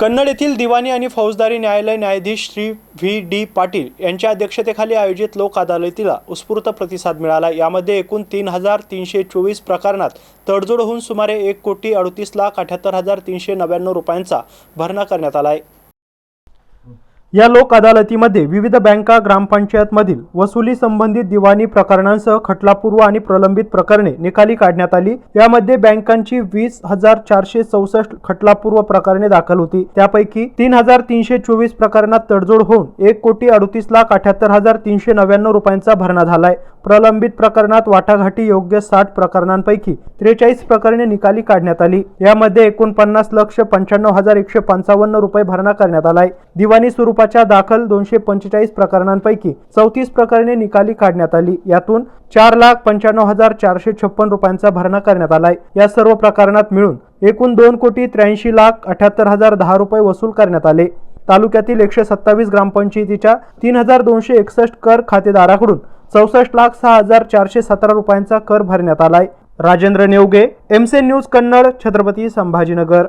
कन्नड येथील दिवाणी आणि फौजदारी न्यायालय न्यायाधीश श्री व्ही डी पाटील यांच्या अध्यक्षतेखाली आयोजित लोक अदालतीला उत्स्फूर्त प्रतिसाद मिळाला. यामध्ये एकूण तीन हजार तीनशे चोवीस प्रकरणात तडजोड होऊन सुमारे एक कोटी अडतीस लाख अठ्याहत्तर हजार तीनशे नव्याण्णव रुपयांचा भरणा करण्यात आला आहे. या लोक अदालतीमध्ये विविध बँका ग्रामपंचायतमधील वसुली संबंधित दिवाणी प्रकरणांसह खटलापूर्व आणि प्रलंबित प्रकरणे निकाली काढण्यात आली. यामध्ये बँकांची वीस हजार चारशे चौसष्ट खटलापूर्व प्रकरणे दाखल होती. त्यापैकी तीन हजार तीनशे चोवीस प्रकरणात तडजोड होऊन एक कोटी अडतीस लाख अठ्याहत्तर हजार तीनशे नव्याण्णव रुपयांचा भरणा झालाय. प्रलंबित प्रकरणात वाटाघाटी योग्य साठ प्रकरणांपैकी त्रेचाळीस प्रकरणे निकाली काढण्यात आली. यामध्ये एकोणपन्नास लक्ष पंच्याण्णव हजार एकशे पंचावन्न रुपये भरणा करण्यात आलाय. दिवाणी स्वरूप स्वरूपाच्या दाखल दोनशे पंचेचाळीस प्रकरणांपैकी चौतीस प्रकरणे निकाली काढण्यात आली. यातून चार लाख पंच्याण्णव हजार चारशे छप्पन रुपयांचा भरणा करण्यात आलाय. या सर्व प्रकरणात मिळून एकूण दोन कोटी त्र्याऐंशी लाख अठ्याहत्तर हजार दहा रुपये वसूल करण्यात आले. तालुक्यातील एकशे सत्तावीस ग्रामपंचायतीच्या तीन हजार दोनशे एकसष्ट कर खातेदाराकडून चौसष्ट लाख सहा हजार चारशे सतरा रुपयांचा कर भरण्यात आलाय. राजेंद्र नेवगे एमसे न्यूज कन्नड छत्रपती संभाजीनगर.